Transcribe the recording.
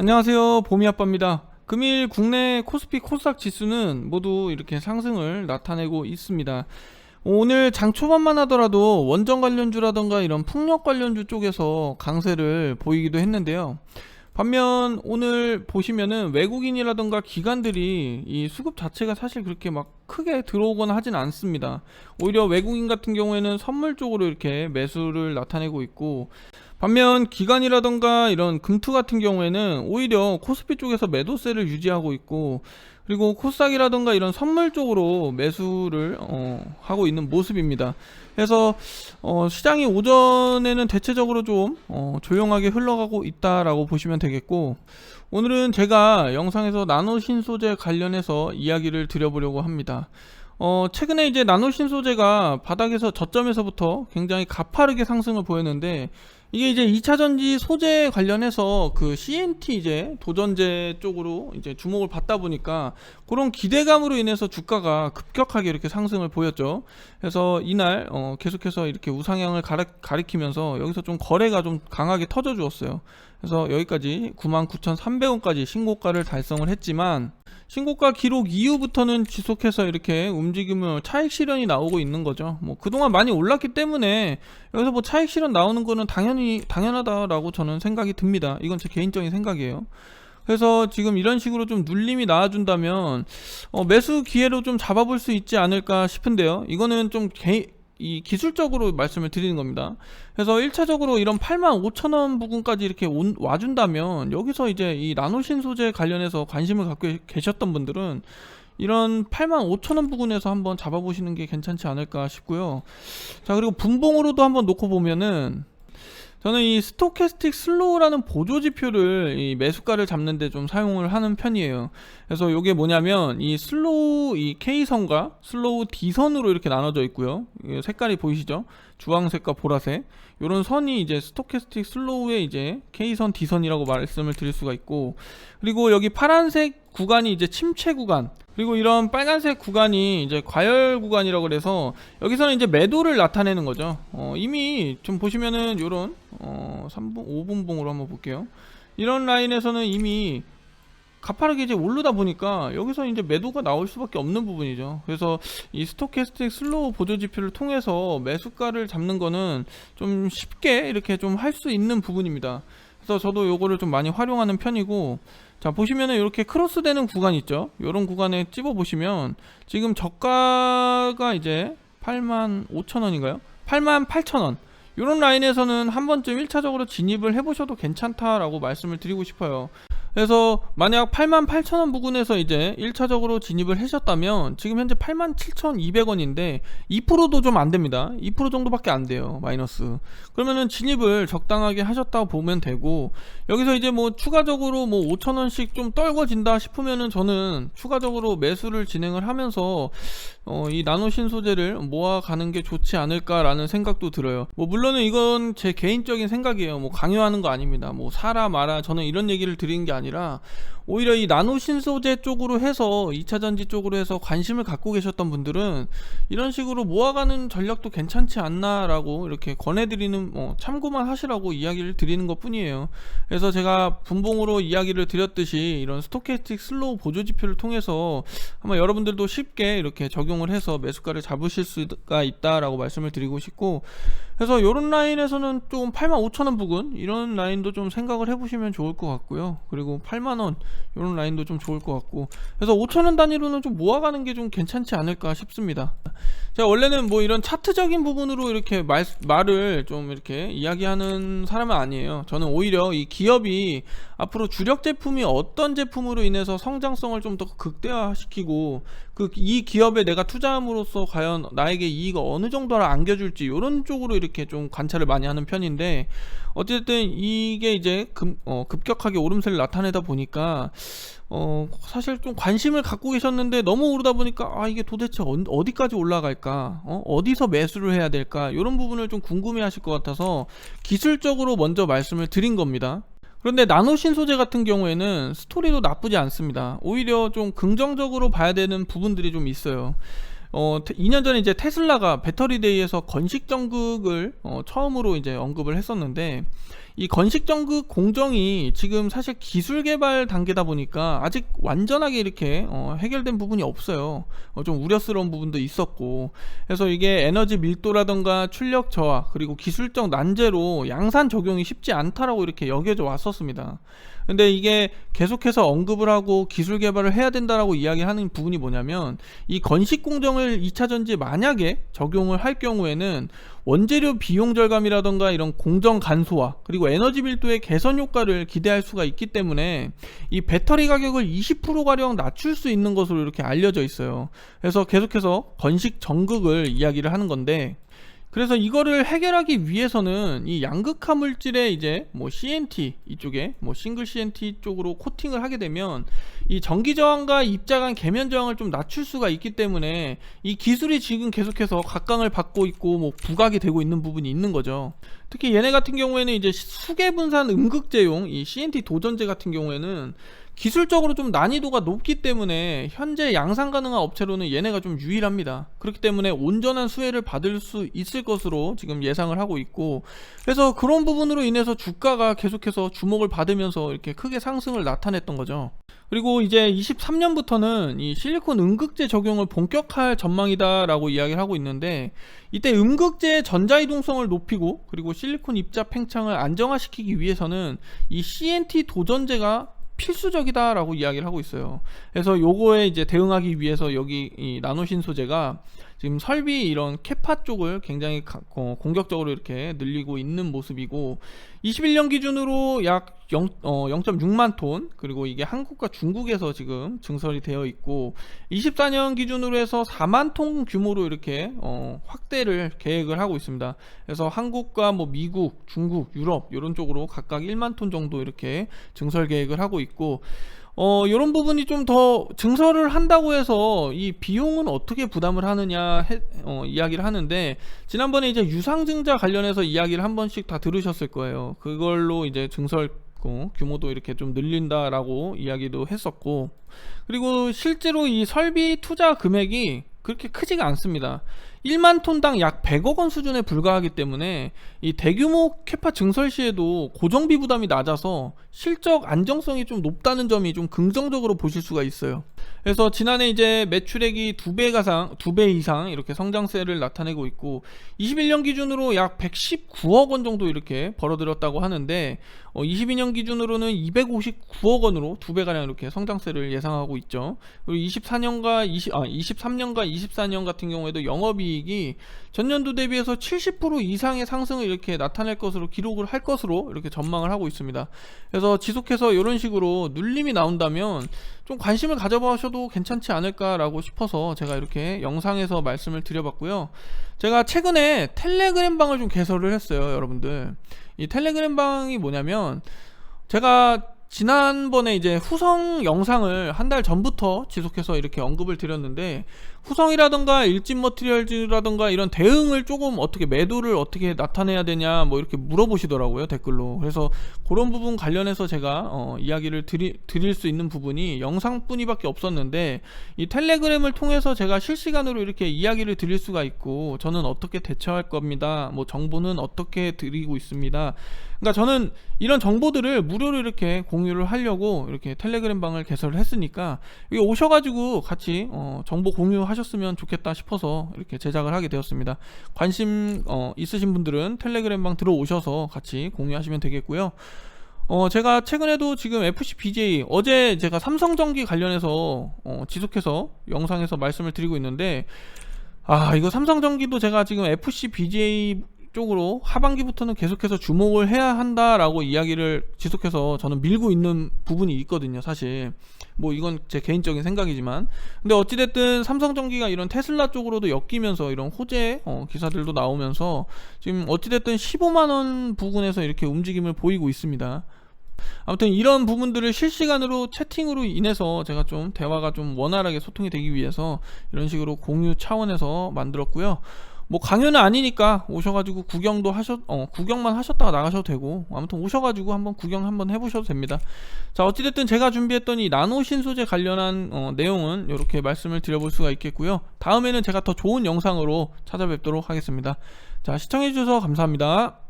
안녕하세요. 봄이 아빠입니다. 금일 국내 코스피 코스닥 지수는 모두 이렇게 상승을 나타내고 있습니다. 오늘 장 초반만 하더라도 원전 관련주라던가 이런 풍력 관련주 쪽에서 강세를 보이기도 했는데요. 반면 오늘 보시면은 외국인이라던가 기관들이 이 수급 자체가 사실 그렇게 막 크게 들어오거나 하진 않습니다. 오히려 외국인 같은 경우에는 선물 쪽으로 이렇게 매수를 나타내고 있고 반면 기관이라던가 이런 금투 같은 경우에는 오히려 코스피 쪽에서 매도세를 유지하고 있고 그리고 코스닥이라던가 이런 선물 쪽으로 매수를 어, 하고 있는 모습입니다. 그래서 어, 시장이 오전에는 대체적으로 좀 어, 조용하게 흘러가고 있다라고 보시면 되겠고 오늘은 제가 영상에서 나노 신소재 관련해서 이야기를 드려보려고 합니다. 어, 최근에 이제 나노 신소재가 바닥에서 저점에서부터 굉장히 가파르게 상승을 보였는데 이게 이제 2차 전지 소재 관련해서 그 CNT 이제 도전제 쪽으로 이제 주목을 받다 보니까 그런 기대감으로 인해서 주가가 급격하게 이렇게 상승을 보였죠. 그래서 이날 어 계속해서 이렇게 우상향을 가리, 가리 키면서 여기서 좀 거래가 좀 강하게 터져 주었어요. 그래서 여기까지 99,300원까지 신고가를 달성을 했지만 신고가 기록 이후부터는 지속해서 이렇게 움직임을 차익 실현이 나오고 있는 거죠. 뭐 그동안 많이 올랐기 때문에 여기서 뭐 차익 실현 나오는 거는 당연히 당연하다라고 저는 생각이 듭니다. 이건 제 개인적인 생각이에요. 그래서 지금 이런 식으로 좀 눌림이 나와준다면 어, 매수 기회로 좀 잡아볼 수 있지 않을까 싶은데요. 이거는 좀 개, 이 기술적으로 말씀을 드리는 겁니다. 그래서 1차적으로 이런 8만 5천 원 부근까지 이렇게 온, 와준다면 여기서 이제 이 나노신 소재 관련해서 관심을 갖고 계셨던 분들은 이런 8만 5천 원 부근에서 한번 잡아보시는 게 괜찮지 않을까 싶고요. 자 그리고 분봉으로도 한번 놓고 보면은 저는 이 스토캐스틱 슬로우라는 보조 지표를 이 매수가를 잡는데 좀 사용을 하는 편이에요. 그래서 이게 뭐냐면 이 슬로우 이 K선과 슬로우 D선으로 이렇게 나눠져 있고요. 이 색깔이 보이시죠? 주황색과 보라색. 요런 선이 이제 스토캐스틱 슬로우의 이제 K선, D선이라고 말씀을 드릴 수가 있고 그리고 여기 파란색 구간이 이제 침체 구간 그리고 이런 빨간색 구간이 이제 과열 구간이라고 그래서 여기서는 이제 매도를 나타내는 거죠. 어, 이미 좀 보시면은 요런 어, 3분 5분봉으로 한번 볼게요. 이런 라인에서는 이미 가파르게 이제 오르다 보니까 여기서 이제 매도가 나올 수밖에 없는 부분이죠. 그래서 이 스토캐스틱 슬로우 보조 지표를 통해서 매수가를 잡는 거는 좀 쉽게 이렇게 좀 할 수 있는 부분입니다. 그래서 저도 요거를 좀 많이 활용하는 편이고 자 보시면은 이렇게 크로스 되는 구간 있죠? 요런 구간에 찝어 보시면 지금 저가가 이제 8만 5천원인가요? 8만 8천원. 요런 라인에서는 한 번쯤 1차적으로 진입을 해보셔도 괜찮다라고 말씀을 드리고 싶어요 그래서 만약 88,000원 부근에서 이제 1차적으로 진입을 하셨다면 지금 현재 87,200원인데 2%도 좀 안 됩니다. 2% 정도밖에 안 돼요. 마이너스. 그러면은 진입을 적당하게 하셨다고 보면 되고 여기서 이제 뭐 추가적으로 뭐 5,000원씩 좀 떨궈진다 싶으면은 저는 추가적으로 매수를 진행을 하면서 어, 이 나노신 소재를 모아가는 게 좋지 않을까라는 생각도 들어요. 뭐 물론은 이건 제 개인적인 생각이에요. 뭐 강요하는 거 아닙니다. 뭐 사라 마라 저는 이런 얘기를 드리는 게 아니라 오히려 이 나노 신 소재 쪽으로 해서 2차 전지 쪽으로 해서 관심을 갖고 계셨던 분들은 이런 식으로 모아가는 전략도 괜찮지 않나라고 이렇게 권해드리는 뭐 참고만 하시라고 이야기를 드리는 것 뿐이에요. 그래서 제가 분봉으로 이야기를 드렸듯이 이런 스토캐스틱 슬로우 보조 지표를 통해서 아마 여러분들도 쉽게 이렇게 적용을 해서 매수가를 잡으실 수가 있다라고 말씀을 드리고 싶고 그래서 이런 라인에서는 좀 85,000원 부근 이런 라인도 좀 생각을 해보시면 좋을 것 같고요. 그리고 8만원 이런 라인도 좀 좋을 것 같고. 그래서 5천원 단위로는 좀 모아가는 게 좀 괜찮지 않을까 싶습니다. 제가 원래는 뭐 이런 차트적인 부분으로 이렇게 말, 말을 좀 이렇게 이야기하는 사람은 아니에요. 저는 오히려 이 기업이 앞으로 주력 제품이 어떤 제품으로 인해서 성장성을 좀 더 극대화시키고 그 이 기업에 내가 투자함으로써 과연 나에게 이익을 어느 정도를 안겨줄지 이런 쪽으로 이렇게 좀 관찰을 많이 하는 편인데 어쨌든 이게 이제 급, 어, 급격하게 오름세를 나타내다 보니까 어 사실 좀 관심을 갖고 계셨는데 너무 오르다 보니까 아 이게 도대체 어, 디까지 올라갈까 어? 어디서 매수를 해야 될까 이런 부분을 좀 궁금해 하실 것 같아서 기술적으로 먼저 말씀을 드린 겁니다 그런데 나노신 소재 같은 경우에는 스토리도 나쁘지 않습니다. 오히려 좀 긍정적으로 봐야 되는 부분들이 좀 있어요. 어, 2년 전에 이제 테슬라가 배터리 데이에서 건식 정극을 어, 처음으로 이제 언급을 했었는데 이 건식 전극 공정이 지금 사실 기술 개발 단계다 보니까 아직 완전하게 이렇게 어, 해결된 부분이 없어요. 어, 좀 우려스러운 부분도 있었고 그래서 이게 에너지 밀도라던가 출력 저하 그리고 기술적 난제로 양산 적용이 쉽지 않다라고 이렇게 여겨져 왔었습니다. 근데 이게 계속해서 언급을 하고 기술 개발을 해야 된다라고 이야기하는 부분이 뭐냐면 이 건식 공정을 2차 전지에 만약에 적용을 할 경우에는 원재료 비용 절감이라던가 이런 공정 간소화 그리고 에너지 밀도의 개선 효과를 기대할 수가 있기 때문에 이 배터리 가격을 20% 가량 낮출 수 있는 것으로 이렇게 알려져 있어요. 그래서 계속해서 건식 전극을 이야기를 하는 건데 그래서 이거를 해결하기 위해서는 이 양극화 물질에 이제 뭐 CNT 이쪽에 뭐 싱글 CNT 쪽으로 코팅을 하게 되면 이 전기 저항과 입자 간 계면 저항을 좀 낮출 수가 있기 때문에 이 기술이 지금 계속해서 각광을 받고 있고 뭐 부각이 되고 있는 부분이 있는 거죠. 특히 얘네 같은 경우에는 이제 수계 분산 음극재용 이 CNT 도전제 같은 경우에는 기술적으로 좀 난이도가 높기 때문에 현재 양산 가능한 업체로는 얘네가 좀 유일합니다. 그렇기 때문에 온전한 수혜를 받을 수 있을 것으로 지금 예상을 하고 있고 그래서 그런 부분으로 인해서 주가가 계속해서 주목을 받으면서 이렇게 크게 상승을 나타냈던 거죠. 그리고 이제 23년부터는 이 실리콘 음극재 적용을 본격화할 전망이다라고 이야기를 하고 있는데 이때 음극재의 전자이동성을 높이고 그리고 실리콘 입자 팽창을 안정화시키기 위해서는 이 CNT 도전제가 필수적이다라고 이야기를 하고 있어요. 그래서 요거에 이제 대응하기 위해서 여기 이 나노신 소재가 지금 설비 이런 캐파 쪽을 굉장히 가, 어, 공격적으로 이렇게 늘리고 있는 모습이고 21년 기준으로 약 0, 어, 0.6만 톤 그리고 이게 한국과 중국에서 지금 증설이 되어 있고 24년 기준으로 해서 4만 톤 규모로 이렇게 어, 확대를 계획을 하고 있습니다. 그래서 한국과 뭐 미국, 중국, 유럽 이런 쪽으로 각각 1만 톤 정도 이렇게 증설 계획을 하고 있고 어, 이런 부분이 좀 더 증설을 한다고 해서 이 비용은 어떻게 부담을 하느냐 해, 어, 이야기를 하는데 지난번에 이제 유상증자 관련해서 이야기를 한 번씩 다 들으셨을 거예요. 그걸로 이제 증설 어, 규모도 이렇게 좀 늘린다라고 이야기도 했었고 그리고 실제로 이 설비 투자 금액이 그렇게 크지가 않습니다. 1만 톤당 약 100억 원 수준에 불과하기 때문에 이 대규모 캐파 증설 시에도 고정비 부담이 낮아서 실적 안정성이 좀 높다는 점이 좀 긍정적으로 보실 수가 있어요. 그래서 지난해 이제 매출액이 두배 가상, 두배 이상 이렇게 성장세를 나타내고 있고 21년 기준으로 약 119억 원 정도 이렇게 벌어들였다고 하는데 어, 22년 기준으로는 259억 원으로 두배 가량 이렇게 성장세를 예상하고 있죠. 그리고 24년과 20, 아, 23년과 24년 같은 경우에도 영업이 익이 전년도 대비해서 70% 이상의 상승을 이렇게 나타낼 것으로 기록을 할 것으로 이렇게 전망을 하고 있습니다. 그래서 지속해서 이런 식으로 눌림이 나온다면 좀 관심을 가져보셔도 괜찮지 않을까라고 싶어서 제가 이렇게 영상에서 말씀을 드려봤고요. 제가 최근에 텔레그램 방을 좀 개설을 했어요, 여러분들. 이 텔레그램 방이 뭐냐면 제가 지난번에 이제 후성 영상을 한 달 전부터 지속해서 이렇게 언급을 드렸는데 후성이라던가 일진 머티리얼즈라던가 이런 대응을 조금 어떻게 매도를 어떻게 나타내야 되냐 뭐 이렇게 물어보시더라고요 댓글로. 그래서 그런 부분 관련해서 제가 어, 이야기를 드리, 드릴 수 있는 부분이 영상뿐이밖에 없었는데 이 텔레그램을 통해서 제가 실시간으로 이렇게 이야기를 드릴 수가 있고 저는 어떻게 대처할 겁니다 뭐 정보는 어떻게 드리고 있습니다. 그러니까 저는 이런 정보들을 무료로 이렇게 공유를 하려고 이렇게 텔레그램 방을 개설을 했으니까 여기 오셔가지고 같이 어, 정보 공유 하셨으면 좋겠다 싶어서 이렇게 제작을 하게 되었습니다. 관심 어, 있으신 분들은 텔레그램 방 들어오셔서 같이 공유하시면 되겠고요. 어, 제가 최근에도 지금 FC BJ 어제 제가 삼성전기 관련해서 어, 지속해서 영상에서 말씀을 드리고 있는데 아 이거 삼성전기도 제가 지금 FC BJ 쪽으로 하반기부터는 계속해서 주목을 해야 한다라고 이야기를 지속해서 저는 밀고 있는 부분이 있거든요, 사실. 뭐 이건 제 개인적인 생각이지만. 근데 어찌됐든 삼성전기가 이런 테슬라 쪽으로도 엮이면서 이런 호재 어, 기사들도 나오면서 지금 어찌됐든 15만원 부근에서 이렇게 움직임을 보이고 있습니다. 아무튼 이런 부분들을 실시간으로 채팅으로 인해서 제가 좀 대화가 좀 원활하게 소통이 되기 위해서 이런 식으로 공유 차원에서 만들었고요. 뭐 강연은 아니니까 오셔가지고 구경도 하셨 어 구경만 하셨다가 나가셔도 되고 아무튼 오셔가지고 한번 구경 한번 해보셔도 됩니다. 자 어찌됐든 제가 준비했던 이 나노 신소재 관련한 어, 내용은 이렇게 말씀을 드려볼 수가 있겠고요. 다음에는 제가 더 좋은 영상으로 찾아뵙도록 하겠습니다. 자 시청해주셔서 감사합니다